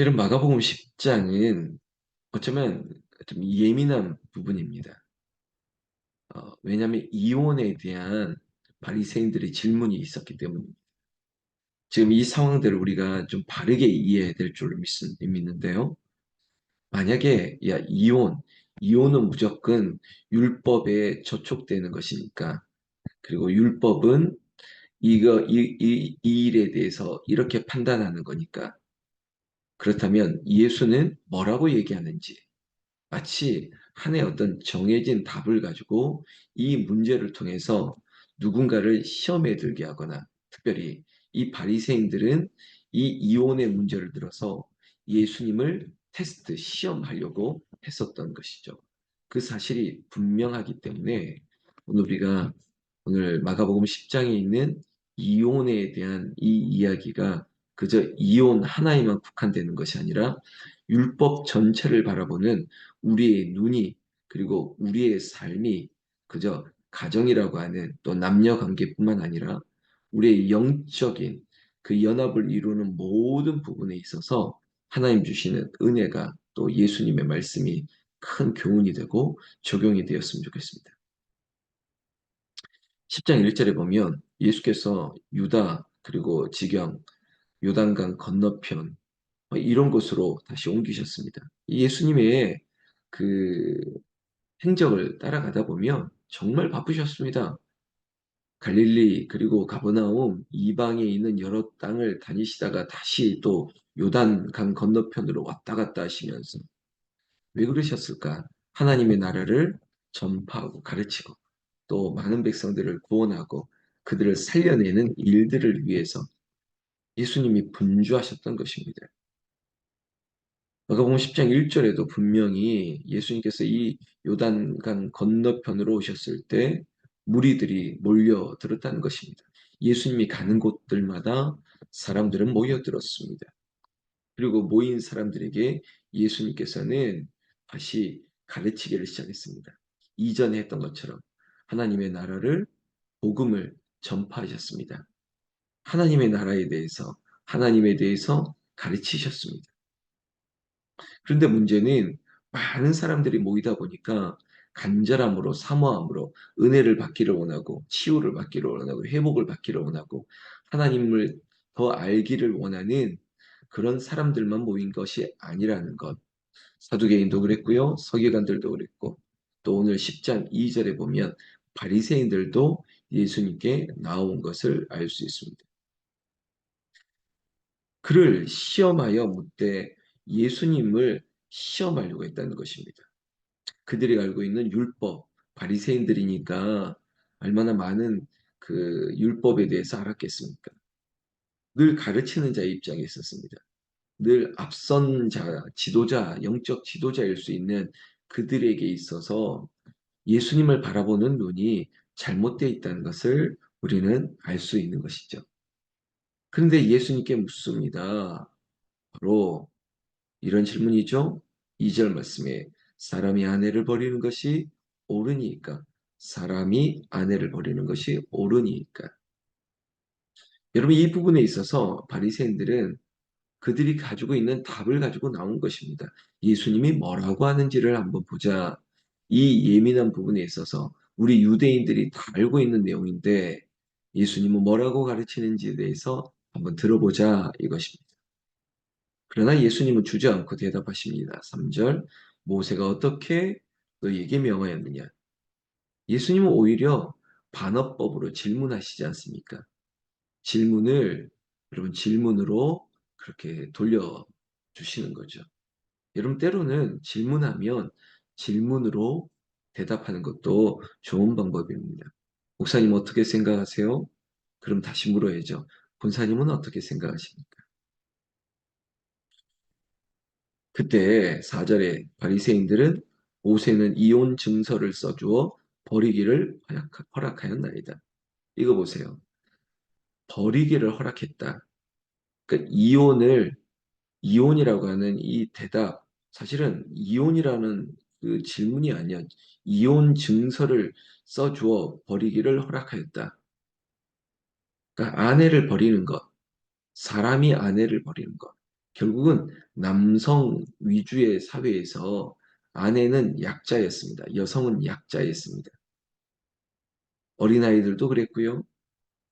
이런 마가복음 10장은 어쩌면 좀 예민한 부분입니다. 어, 왜냐하면 이혼에 대한 바리새인들의 질문이 있었기 때문입니다. 지금 이 상황들을 우리가 좀 바르게 이해해야 될 줄로 믿, 믿는데요. 만약에 야 이혼, 이혼은 무조건 율법에 저촉되는 것이니까 그리고 율법은 이거 이, 이, 이 일에 대해서 이렇게 판단하는 거니까 그렇다면 예수는 뭐라고 얘기하는지 마치 한해 어떤 정해진 답을 가지고 이 문제를 통해서 누군가를 시험에 들게 하거나 특별히 이 바리새인들은 이 이혼의 문제를 들어서 예수님을 테스트 시험하려고 했었던 것이죠. 그 사실이 분명하기 때문에 오늘 우리가 오늘 마가복음 10장에 있는 이혼에 대한 이 이야기가 그저 이혼 하나에만 국한되는 것이 아니라 율법 전체를 바라보는 우리의 눈이 그리고 우리의 삶이 그저 가정이라고 하는 또 남녀 관계뿐만 아니라 우리의 영적인 그 연합을 이루는 모든 부분에 있어서 하나님 주시는 은혜가 또 예수님의 말씀이 큰 교훈이 되고 적용이 되었으면 좋겠습니다. 10장 1절에 보면 예수께서 유다 그리고 지경 요단강 건너편 뭐 이런 곳으로 다시 옮기셨습니다. 예수님의 그 행적을 따라가다 보면 정말 바쁘셨습니다. 갈릴리 그리고 가버나움 이방에 있는 여러 땅을 다니시다가 다시 또 요단강 건너편으로 왔다 갔다 하시면서 왜 그러셨을까? 하나님의 나라를 전파하고 가르치고 또 많은 백성들을 구원하고 그들을 살려내는 일들을 위해서 예수님이 분주하셨던 것입니다. 마가복음 10장 1절에도 분명히 예수님께서 이 요단강 건너편으로 오셨을 때 무리들이 몰려들었다는 것입니다. 예수님이 가는 곳들마다 사람들은 모여들었습니다. 그리고 모인 사람들에게 예수님께서는 다시 가르치기를 시작했습니다. 이전에 했던 것처럼 하나님의 나라를 복음을 전파하셨습니다. 하나님의 나라에 대해서 하나님에 대해서 가르치셨습니다. 그런데 문제는 많은 사람들이 모이다 보니까 간절함으로 사모함으로 은혜를 받기를 원하고 치유를 받기를 원하고 회복을 받기를 원하고 하나님을 더 알기를 원하는 그런 사람들만 모인 것이 아니라는 것. 사두개인도 그랬고요. 서기관들도 그랬고 또 오늘 10장 2절에 보면 바리새인들도 예수님께 나온 것을 알 수 있습니다. 그를 시험하여 묻되 예수님을 시험하려고 했다는 것입니다. 그들이 알고 있는 율법, 바리새인들이니까 얼마나 많은 그 율법에 대해서 알았겠습니까? 늘 가르치는 자의 입장에 있었습니다. 늘 앞선 자, 지도자, 영적 지도자일 수 있는 그들에게 있어서 예수님을 바라보는 눈이 잘못되어 있다는 것을 우리는 알 수 있는 것이죠. 그런데 예수님께 묻습니다. 바로 이런 질문이죠. 2절 말씀에 사람이 아내를 버리는 것이 옳으니까 사람이 아내를 버리는 것이 옳으니까 여러분 이 부분에 있어서 바리새인들은 그들이 가지고 있는 답을 가지고 나온 것입니다. 예수님이 뭐라고 하는지를 한번 보자. 이 예민한 부분에 있어서 우리 유대인들이 다 알고 있는 내용인데 예수님은 뭐라고 가르치는지에 대해서 한번 들어보자 이것입니다. 그러나 예수님은 주저않고 대답하십니다. 3절 모세가 어떻게 너에게 명하였느냐? 예수님은 오히려 반어법으로 질문하시지 않습니까? 질문을 여러분 질문으로 그렇게 돌려주시는 거죠. 여러분 때로는 질문하면 질문으로 대답하는 것도 좋은 방법입니다. 목사님 어떻게 생각하세요? 그럼 다시 물어야죠. 본사님은 어떻게 생각하십니까? 그때 4절에 바리새인들은 모세는 이혼 증서를 써주어 버리기를 허락하였나이다. 이거 보세요. 버리기를 허락했다. 그러니까 이혼을 이혼이라고 하는 이 대답 사실은 이혼이라는 그 질문이 아니야. 이혼 증서를 써주어 버리기를 허락하였다. 그러니까 아내를 버리는 것, 사람이 아내를 버리는 것, 결국은 남성 위주의 사회에서 아내는 약자였습니다. 여성은 약자였습니다. 어린아이들도 그랬고요.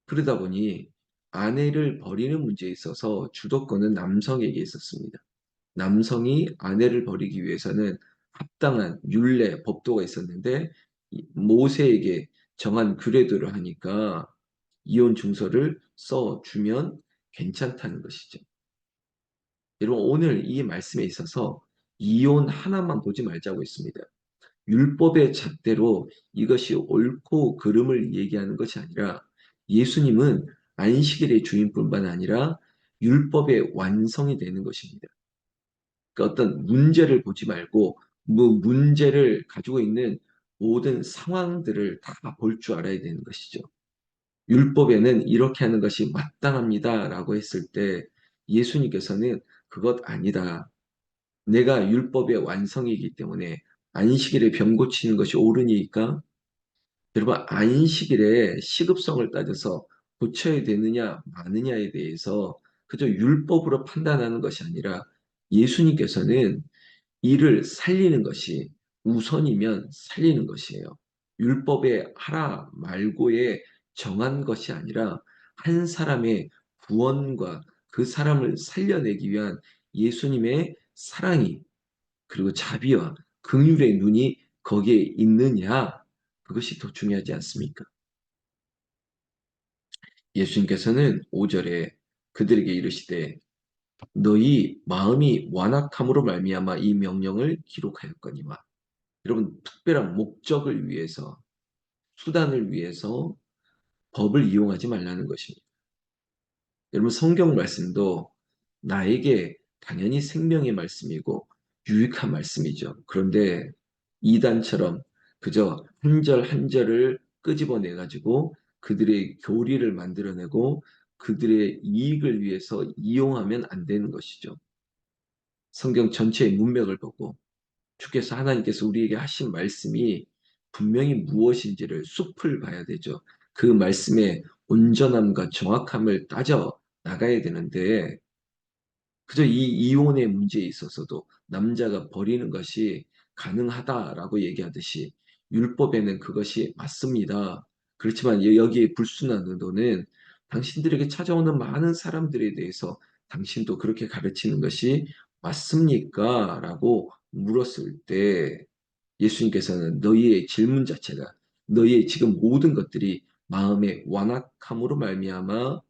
그러다 보니 아내를 버리는 문제에 있어서 주도권은 남성에게 있었습니다. 남성이 아내를 버리기 위해서는 합당한 율례, 법도가 있었는데 모세에게 정한 규례대로 하니까 이혼 증서를 써주면 괜찮다는 것이죠. 여러분 오늘 이 말씀에 있어서 이혼 하나만 보지 말자고 했습니다. 율법의 잣대로 이것이 옳고 그름을 얘기하는 것이 아니라 예수님은 안식일의 주인뿐만 아니라 율법의 완성이 되는 것입니다. 그 어떤 문제를 보지 말고 뭐 문제를 가지고 있는 모든 상황들을 다 볼 줄 알아야 되는 것이죠. 율법에는 이렇게 하는 것이 마땅합니다. 라고 했을 때 예수님께서는 그것 아니다. 내가 율법의 완성이기 때문에 안식일에 병 고치는 것이 옳으니까 여러분 안식일에 시급성을 따져서 고쳐야 되느냐 마느냐에 대해서 그저 율법으로 판단하는 것이 아니라 예수님께서는 이를 살리는 것이 우선이면 살리는 것이에요. 율법에 하라 말고에 정한 것이 아니라 한 사람의 구원과 그 사람을 살려내기 위한 예수님의 사랑이 그리고 자비와 긍휼의 눈이 거기에 있느냐 그것이 더 중요하지 않습니까? 예수님께서는 5절에 그들에게 이르시되 너희 마음이 완악함으로 말미암아 이 명령을 기록하였거니와 여러분 특별한 목적을 위해서 수단을 위해서 법을 이용하지 말라는 것입니다. 여러분 성경 말씀도 나에게 당연히 생명의 말씀이고 유익한 말씀이죠. 그런데 이단처럼 그저 한 절 한 절을 끄집어내 가지고 그들의 교리를 만들어내고 그들의 이익을 위해서 이용하면 안 되는 것이죠. 성경 전체의 문맥을 보고 주께서 하나님께서 우리에게 하신 말씀이 분명히 무엇인지를 숲을 봐야 되죠. 그 말씀의 온전함과 정확함을 따져 나가야 되는데 그저 이 이혼의 문제에 있어서도 남자가 버리는 것이 가능하다라고 얘기하듯이 율법에는 그것이 맞습니다. 그렇지만 여기에 불순한 의도는 당신들에게 찾아오는 많은 사람들에 대해서 당신도 그렇게 가르치는 것이 맞습니까? 라고 물었을 때 예수님께서는 너희의 질문 자체가 너희의 지금 모든 것들이 마음의 완악함으로 말미암아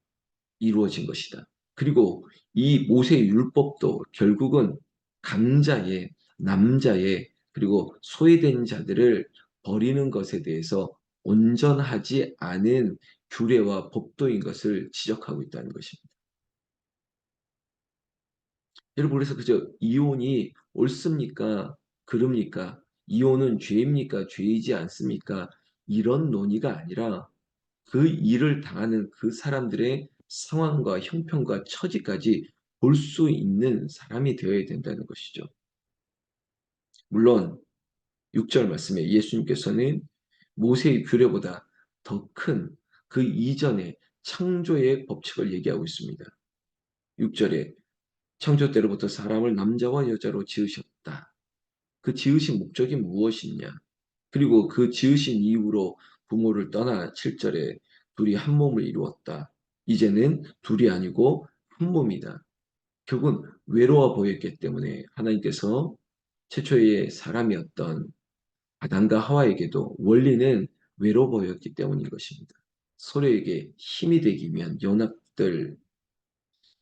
이루어진 것이다. 그리고 이 모세의 율법도 결국은 강자의 남자의 그리고 소외된 자들을 버리는 것에 대해서 온전하지 않은 규례와 법도인 것을 지적하고 있다는 것입니다. 여러분 그래서 그저 이혼이 옳습니까? 그럽니까? 이혼은 죄입니까? 죄이지 않습니까? 이런 논의가 아니라 그 일을 당하는 그 사람들의 상황과 형편과 처지까지 볼 수 있는 사람이 되어야 된다는 것이죠. 물론 6절 말씀에 예수님께서는 모세의 규례보다 더 큰 그 이전의 창조의 법칙을 얘기하고 있습니다. 6절에 창조 때로부터 사람을 남자와 여자로 지으셨다. 그 지으신 목적이 무엇이냐? 그리고 그 지으신 이후로 부모를 떠나 7절에 둘이 한 몸을 이루었다. 이제는 둘이 아니고 한 몸이다. 결국은 외로워 보였기 때문에 하나님께서 최초의 사람이었던 아담과 하와에게도 원리는 외로워 보였기 때문인 것입니다. 서로에게 힘이 되기 위한 연합들,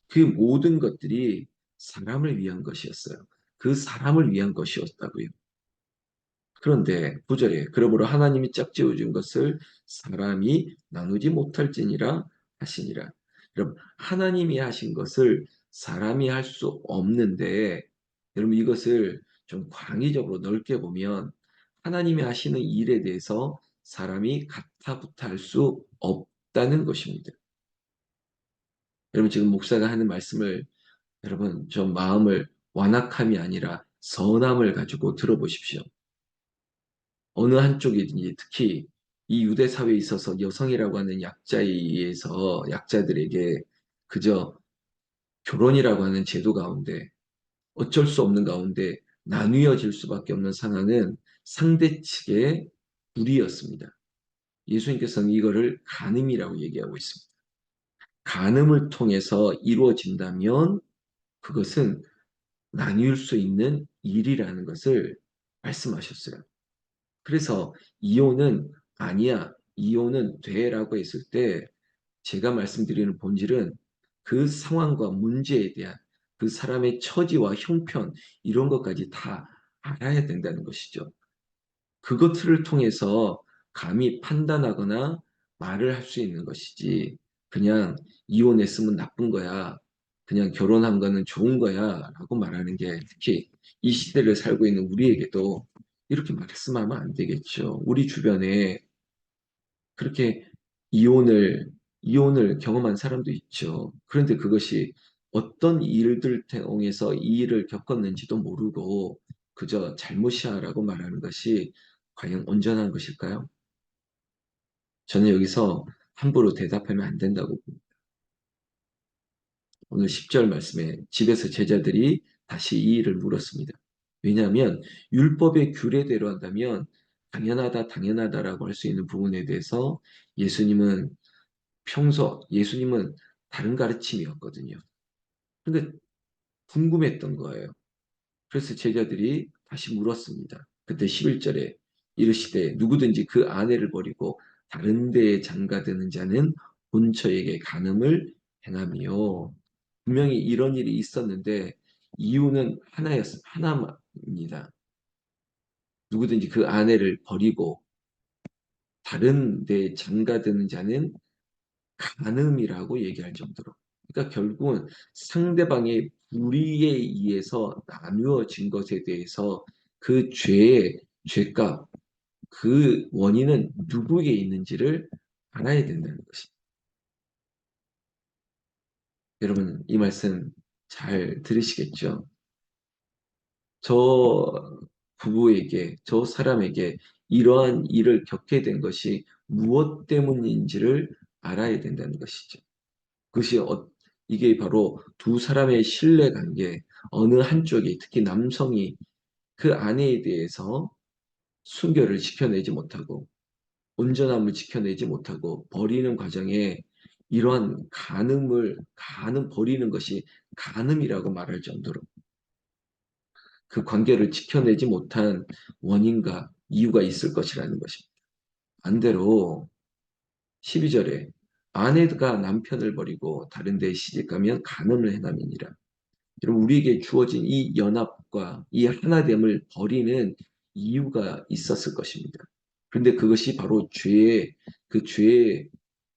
그 모든 것들이 사람을 위한 것이었어요. 그 사람을 위한 것이었다고요. 그런데 구절에 그러므로 하나님이 짝지어 준 것을 사람이 나누지 못할지니라 하시니라. 여러분 하나님이 하신 것을 사람이 할 수 없는데 여러분 이것을 좀 광의적으로 넓게 보면 하나님이 하시는 일에 대해서 사람이 가타부타 할 수 없다는 것입니다. 여러분 지금 목사가 하는 말씀을 여러분 좀 마음을 완악함이 아니라 선함을 가지고 들어보십시오. 어느 한쪽이든지 특히 이 유대 사회에 있어서 여성이라고 하는 약자에 의해서 약자들에게 그저 결혼이라고 하는 제도 가운데 어쩔 수 없는 가운데 나뉘어질 수밖에 없는 상황은 상대 측의 불의였습니다. 예수님께서는 이거를 간음이라고 얘기하고 있습니다. 간음을 통해서 이루어진다면 그것은 나뉠 수 있는 일이라는 것을 말씀하셨어요. 그래서 이혼은 아니야, 이혼은 돼라고 했을 때 제가 말씀드리는 본질은 그 상황과 문제에 대한 그 사람의 처지와 형편 이런 것까지 다 알아야 된다는 것이죠. 그것들을 통해서 감히 판단하거나 말을 할 수 있는 것이지 그냥 이혼했으면 나쁜 거야. 그냥 결혼한 거는 좋은 거야. 라고 말하는 게 특히 이 시대를 살고 있는 우리에게도 이렇게 말씀하면 안 되겠죠. 우리 주변에 그렇게 이혼을 이혼을 경험한 사람도 있죠. 그런데 그것이 어떤 일들 통해서 이 일을 겪었는지도 모르고 그저 잘못이야라고 말하는 것이 과연 온전한 것일까요? 저는 여기서 함부로 대답하면 안 된다고 봅니다. 오늘 10절 말씀에 집에서 제자들이 다시 이 일을 물었습니다. 왜냐하면 율법의 규례대로 한다면 당연하다, 당연하다라고 할 수 있는 부분에 대해서 예수님은 평소, 예수님은 다른 가르침이었거든요. 근데 궁금했던 거예요. 그래서 제자들이 다시 물었습니다. 그때 11절에 이르시되 누구든지 그 아내를 버리고 다른 데에 장가드는 자는 본처에게 간음을 행하며 분명히 이런 일이 있었는데 이유는 하나였, 하나 입니다. 누구든지 그 아내를 버리고 다른 데 장가드는 자는 간음이라고 얘기할 정도로. 그러니까 결국은 상대방의 불의에 의해서 나누어진 것에 대해서 그 죄의 죄값, 그 원인은 누구에게 있는지를 알아야 된다는 것입니다. 여러분, 이 말씀 잘 들으시겠죠? 저 부부에게, 저 사람에게 이러한 일을 겪게 된 것이 무엇 때문인지를 알아야 된다는 것이죠. 그것이 어, 이게 바로 두 사람의 신뢰 관계, 어느 한쪽이, 특히 남성이 그 아내에 대해서 순결을 지켜내지 못하고, 온전함을 지켜내지 못하고, 버리는 과정에 이러한 간음을, 간음 버리는 것이 간음이라고 말할 정도로 그 관계를 지켜내지 못한 원인과 이유가 있을 것이라는 것입니다. 반대로 12절에 아내가 남편을 버리고 다른 데 시집가면 간음을 행함이니라. 여러분 우리에게 주어진 이 연합과 이 하나됨을 버리는 이유가 있었을 것입니다. 그런데 그것이 바로 죄의 그 죄의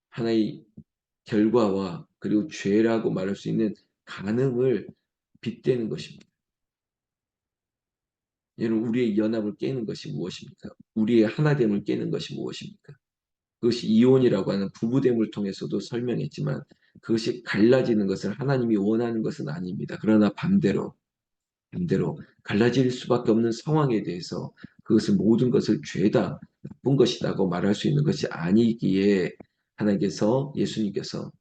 하나의 결과와 그리고 죄라고 말할 수 있는 간음을 빗대는 것입니다. 여러분 우리의 연합을 깨는 것이 무엇입니까? 우리의 하나됨을 깨는 것이 무엇입니까? 그것이 이혼이라고 하는 부부됨을 통해서도 설명했지만 그것이 갈라지는 것을 하나님이 원하는 것은 아닙니다. 그러나 반대로 반대로 갈라질 수밖에 없는 상황에 대해서 그것을 모든 것을 죄다 나쁜 것이다고 말할 수 있는 것이 아니기에 하나님께서 예수님께서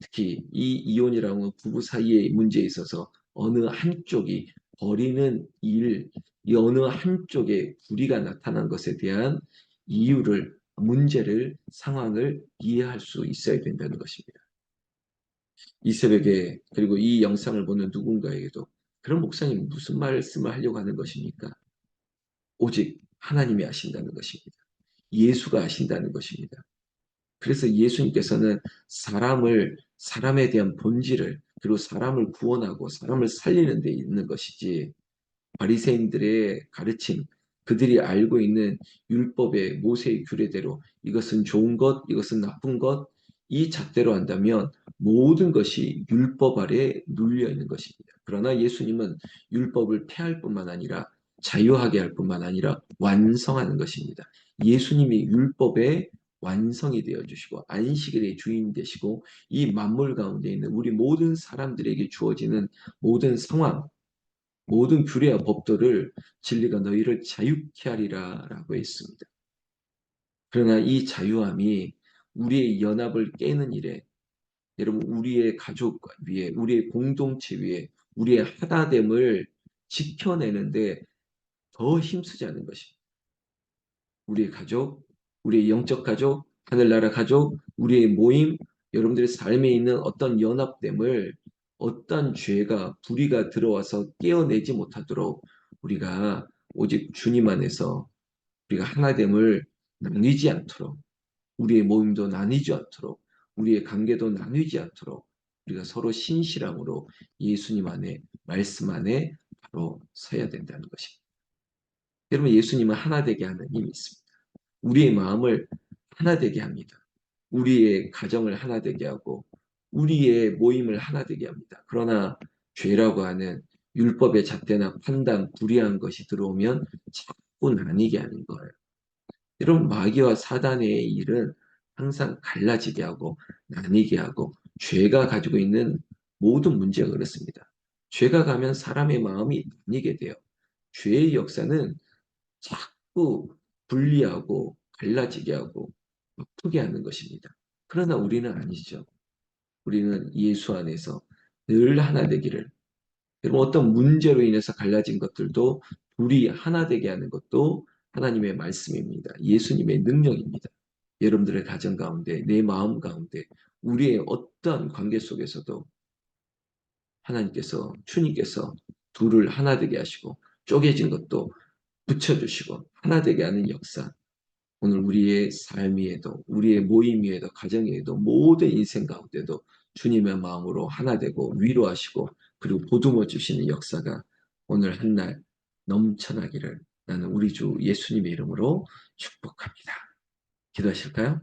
특히 이 이혼이라는 부부 사이의 문제에 있어서 어느 한쪽이 버리는 일, 이 어느 한쪽에 불의가 나타난 것에 대한 이유를 문제를 상황을 이해할 수 있어야 된다는 것입니다. 이 새벽에 그리고 이 영상을 보는 누군가에게도 그런 목사님 무슨 말씀을 하려고 하는 것입니까? 오직 하나님이 아신다는 것입니다. 예수가 아신다는 것입니다. 그래서 예수님께서는 사람을 사람에 대한 본질을 그리고 사람을 구원하고 사람을 살리는 데 있는 것이지 바리새인들의 가르침 그들이 알고 있는 율법의 모세의 규례대로 이것은 좋은 것, 이것은 나쁜 것, 이 잣대로 한다면 모든 것이 율법 아래 눌려 있는 것입니다. 그러나 예수님은 율법을 폐할 뿐만 아니라 자유하게 할 뿐만 아니라 완성하는 것입니다. 예수님이 율법의 완성이 되어 주시고 안식일의 주인 되시고 이 만물 가운데 있는 우리 모든 사람들에게 주어지는 모든 상황, 모든 규례와 법도를 진리가 너희를 자유케 하리라 라고 했습니다. 그러나 이 자유함이 우리의 연합을 깨는 일에 여러분 우리의 가족 위에 우리의 공동체 위에 우리의 하나됨을 지켜내는데 더 힘쓰자는 것입니다. 우리의 가족, 우리의 영적 가족, 하늘나라 가족, 우리의 모임, 여러분들의 삶에 있는 어떤 연합됨을 어떤 죄가 불의가 들어와서 깨어내지 못하도록 우리가 오직 주님 안에서 우리가 하나됨을 나뉘지 않도록 우리의 모임도 나뉘지 않도록 우리의 관계도 나뉘지 않도록 우리가 서로 신실함으로 예수님 안에 말씀 안에 바로 서야 된다는 것입니다. 여러분 예수님은 하나 되게 하는 힘이 있습니다. 우리의 마음을 하나 되게 합니다. 우리의 가정을 하나 되게 하고 우리의 모임을 하나 되게 합니다. 그러나 죄라고 하는 율법의 잣대나 판단, 불의한 것이 들어오면 자꾸 나뉘게 하는 거예요. 여러분 마귀와 사단의 일은 항상 갈라지게 하고 나뉘게 하고 죄가 가지고 있는 모든 문제가 그렇습니다. 죄가 가면 사람의 마음이 나뉘게 돼요. 죄의 역사는 자꾸 분리하고 갈라지게 하고 아프게 하는 것입니다. 그러나 우리는 아니죠. 우리는 예수 안에서 늘 하나 되기를 여러분 어떤 문제로 인해서 갈라진 것들도 둘이 하나 되게 하는 것도 하나님의 말씀입니다. 예수님의 능력입니다. 여러분들의 가정 가운데 내 마음 가운데 우리의 어떤 관계 속에서도 하나님께서 주님께서 둘을 하나 되게 하시고 쪼개진 것도 붙여주시고 하나 되게 하는 역사 오늘 우리의 삶 위에도 우리의 모임 위에도 가정 위에도 모든 인생 가운데도 주님의 마음으로 하나 되고 위로하시고 그리고 보듬어 주시는 역사가 오늘 한 날 넘쳐나기를 나는 우리 주 예수님의 이름으로 축복합니다. 기도하실까요?